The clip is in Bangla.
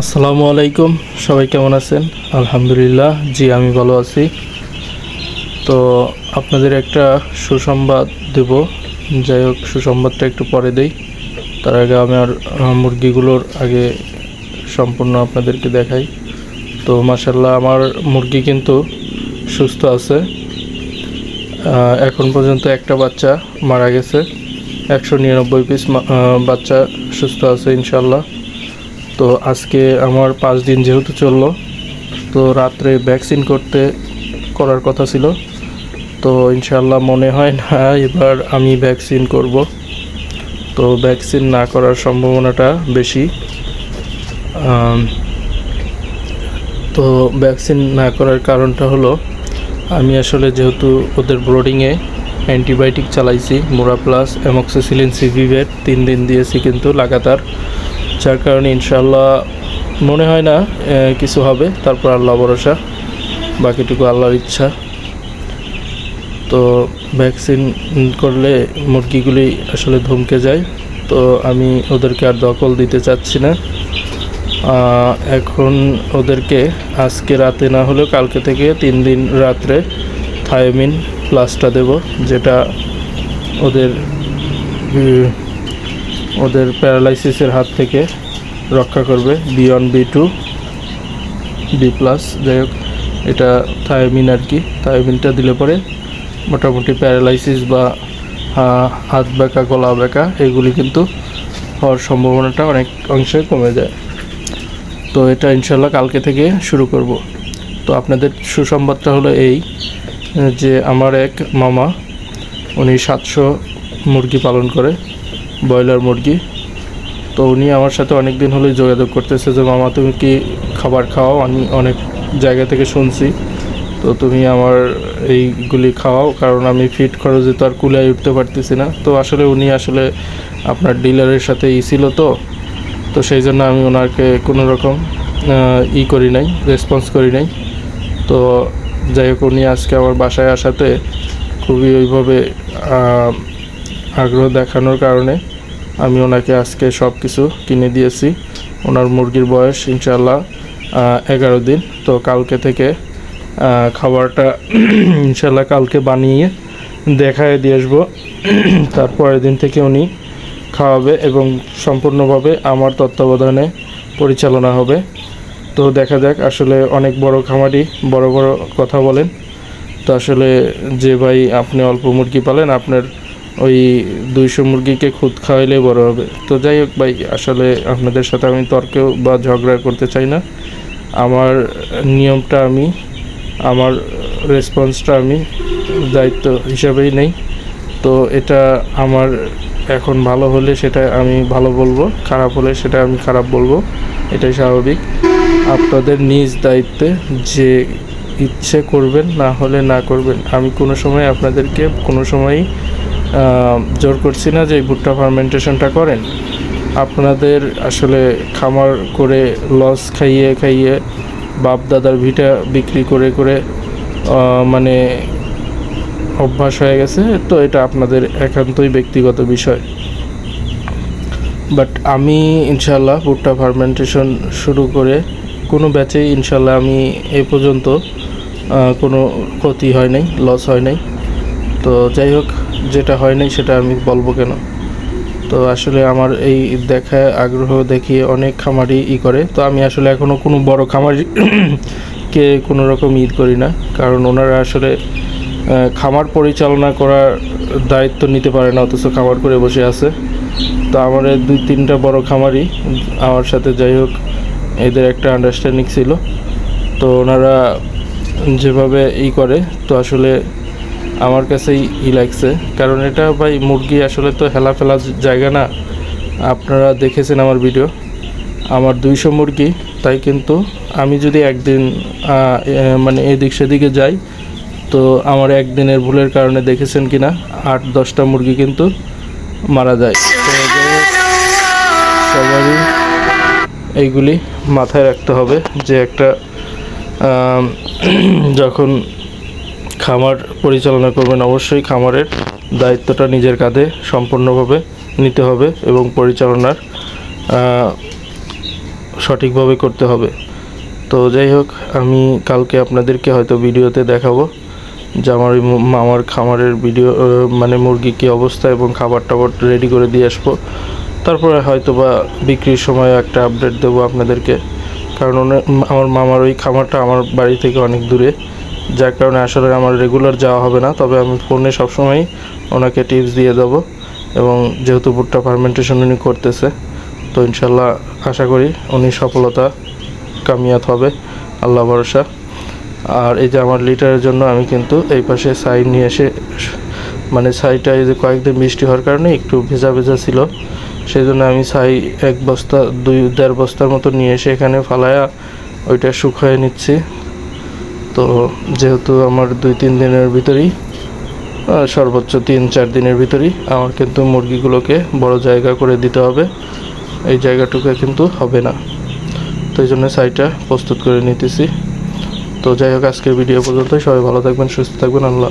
আসসালামু আলাইকুম, সবাই কেমন আছেন? আলহামদুলিল্লাহ, জি, আমি ভালো আছি। তো আপনাদের একটা সুসংবাদ দেব। যাই হোক, সুসংবাদটা একটু পরে দেই। তার আগে আমার মুরগিগুলোর আগে সম্পূর্ণ আপনাদেরকে দেখাই। তো মাসাল্লাহ আমার মুরগি কিন্তু সুস্থ আছে। এখন পর্যন্ত একটা বাচ্চা মারা গেছে। একশো নিরানব্বই পিস বাচ্চা সুস্থ আছে ইনশাল্লাহ তো আজকে আমার পাঁচ দিন যেহেতু চলল, তো রাত্রে ভ্যাকসিন করতে করার কথা ছিল। তো ইনশাল্লাহ মনে হয় না এবার আমি ভ্যাকসিন করব। তো ভ্যাকসিন না করার সম্ভাবনাটা বেশি। তো ভ্যাকসিন না করার কারণটা হলো, আমি আসলে যেহেতু ওদের ব্রোডিংয়ে অ্যান্টিবায়োটিক চালাইছি মোরা প্লাস অ্যামক্সিসিলিন সিভিভেট তিন দিন দিয়েছি কিন্তু লাগাতার। যার কারণে ইনশাল্লাহ মনে হয় না কিছু হবে। তারপর আল্লাহ ভরসা, বাকিটুকু আল্লাহর ইচ্ছা। তো ভ্যাকসিন করলে মুরগিগুলি আসলে ধমকে যায়। তো আমি ওদেরকে আর দখল দিতে চাচ্ছি না। এখন ওদেরকে আজকে রাতে না হলেও কালকে থেকে তিন দিন রাত্রে থায়োমিন প্লাসটা দেব, যেটা ওদের ওদের প্যারালাইসিসের হাত থেকে রক্ষা করবে বিয়ন বি টু, বি প্লাস। যাই হোক, এটা থায়োমিন আর কি। থায়োমিনটা দিলে পরে মোটামুটি প্যারালাইসিস বা হাত বেঁকা গলা বেঁকা এগুলি কিন্তু হওয়ার সম্ভাবনাটা অনেক অংশে কমে যায়। তো এটা ইনশাল্লাহ কালকে থেকে শুরু করব। তো আপনাদের সুসংবাদটা হলো এই, যে আমার এক মামা, উনি সাতশো মুরগি পালন করে। ব্রয়লার মুরগি। তো উনি আমার সাথে অনেক দিন হলেই যোগাযোগ করতেছে যে, মামা, তুমি কি খাবার খাওয়াও? আমি অনেক জায়গা থেকে শুনছি। তো তুমি আমার এইগুলি খাওয়াও, কারণ আমি ফিট খরচে তো আর কুলায় উঠতে পারতেছি না। তো আসলে উনি আসলে আপনার ডিলারের সাথে ই ছিল তো। তো সেই জন্য আমি ওনাকে কোনো রকম ই করি নাই রেসপন্স করি নাই। তো যাই হোক, উনি আজকে আমার বাসায় আসাতে খুবই ওইভাবে আগ্রহ দেখানোর কারণে আমি ওনাকে আজকে সব কিছু কিনে দিয়েছি। ওনার মুরগির বয়স ইনশাল্লাহ এগারো দিন। তো কালকে থেকে খাবারটা ইনশাল্লাহ কালকে বানিয়ে দেখায় দিয়ে আসব। তারপরের দিন থেকে উনি খাওয়াবে এবং সম্পূর্ণভাবে আমার তত্ত্বাবধানে পরিচালনা হবে। তো দেখা যাক, আসলে অনেক বড় খামারি, বড় বড় কথা বলেন। তো আসলে যে ভাই আপনি অল্প মুরগি পালেন, আপনার ওই দুইশো মুরগিকে খুদ খাওয়াইলে বড় হবে। তো যাই হোক ভাই, আসলে আপনাদের সাথে আমি তর্কেও বা ঝগড়া করতে চাই না। আমার নিয়মটা আমি, আমার রেসপন্সটা আমি দায়িত্ব হিসাবেই নেই। তো এটা আমার এখন ভালো হলে সেটা আমি ভালো বলব, খারাপ হলে সেটা আমি খারাপ বলব, এটাই স্বাভাবিক। আপনাদের নিজ দায়িত্বে যে ইচ্ছে করবেন, না হলে না করবেন, আমি কোনো সময় আপনাদেরকে কোনো সময়ই জোর করছি না যে এই ভুট্টা ফার্মেন্টেশনটা করেন। আপনাদের আসলে খামার করে লস খাইয়ে খাইয়ে বাপ দাদার ভিটা বিক্রি করে করে মানে অভ্যাস হয়ে গেছে, তো এটা আপনাদের একান্তই ব্যক্তিগত বিষয়। বাট আমি ইনশাল্লাহ ভুট্টা ফার্মেন্টেশন শুরু করে কোনো ব্যাচেই ইনশাল্লাহ আমি এ পর্যন্ত কোনো ক্ষতি হয় নাই লস হয় নাই। তো যাই হোক, যেটা হয় নাই সেটা আমি বলব কেন? তো আসলে আমার এই দেখা আগ্রহ দেখিয়ে অনেক খামারি ই করে। তো আমি আসলে এখনও কোনো বড় খামারি কে কোনো রকম ঈদ করি না। কারণ ওনারা আসলে খামার পরিচালনা করার দায়িত্ব নিতে পারে না, অথচ খামার করে বসে আছে। তো আমার দুই তিনটা বড় খামারি আমার সাথে যাই হোক, এদের একটা আন্ডারস্ট্যান্ডিং ছিল। তো ওনারা যেভাবে ই করে, তো আসলে আমার কাছেই ই লাগছে। কারণ এটা ভাই মুরগি আসলে তো হেলা ফেলা জায়গা না। আপনারা দেখেছেন আমার ভিডিও। আমার দুইশো মুরগি, তাই কিন্তু আমি যদি একদিন মানে এদিক সেদিকে যাই, তো আমার একদিনের ভুলের কারণে দেখেছেন কি না আট, দশটা মুরগি কিন্তু মারা যায়। সবারই এইগুলি মাথায় রাখতে হবে যে একটা যখন খামার পরিচালনা করবেন, অবশ্যই খামারের দায়িত্বটা নিজের কাঁধে সম্পূর্ণভাবে নিতে হবে এবং পরিচালনার সঠিকভাবে করতে হবে। তো যাই হোক, আমি কালকে আপনাদেরকে হয়তো ভিডিওতে দেখাবো যে আমার মামার খামারের ভিডিও মানে মুরগি কী অবস্থা এবং খাবার টাবার রেডি করে দিয়ে আসব। তারপরে হয়তো বা বিক্রির সময় একটা আপডেট দেবো আপনাদেরকে। কারণ আমার মামার ওই খামারটা আমার বাড়ি থেকে অনেক দূরে। যার কারণে আসলে আমার রেগুলার যাওয়া হবে না, তবে আমি ফোনে সবসময় ওনাকে টিপস দিয়ে দেবো এবং যেহেতু ভুট্টা ফার্মেন্টেশন উনি করতেছে, তো ইনশাল্লাহ আশা করি উনি সফলতা কামিয়াত হবে। আল্লাহ ভরসা। আর এই যে আমার লিটারের জন্য আমি কিন্তু এই পাশে ছাই নিয়ে এসে মানে ছাইটা এই যে কয়েকদিন বৃষ্টি হওয়ার কারণে একটু ভেজা ভেজা ছিল সেই জন্য আমি ছাই এক বস্তা, দুই, দেড় বস্তার মতো নিয়ে এসে এখানে ফালায়া ওইটা শুকিয়ে নিচ্ছি। তো যেহেতু আমার দুই, তিন দিনের ভিতরেই সর্বোচ্চ তিন, চার দিনের ভিতরেই আমার কিন্তু মুরগিগুলোকে বড় জায়গা করে দিতে হবে। এই জায়গাটুকু কিন্তু হবে না। তো এই জন্য সাইটা প্রস্তুত করে নিতেছি। তো যাই হোক, আজকের ভিডিও পর্যন্ত সবাই ভালো থাকবেন, সুস্থ থাকবেন। আল্লাহ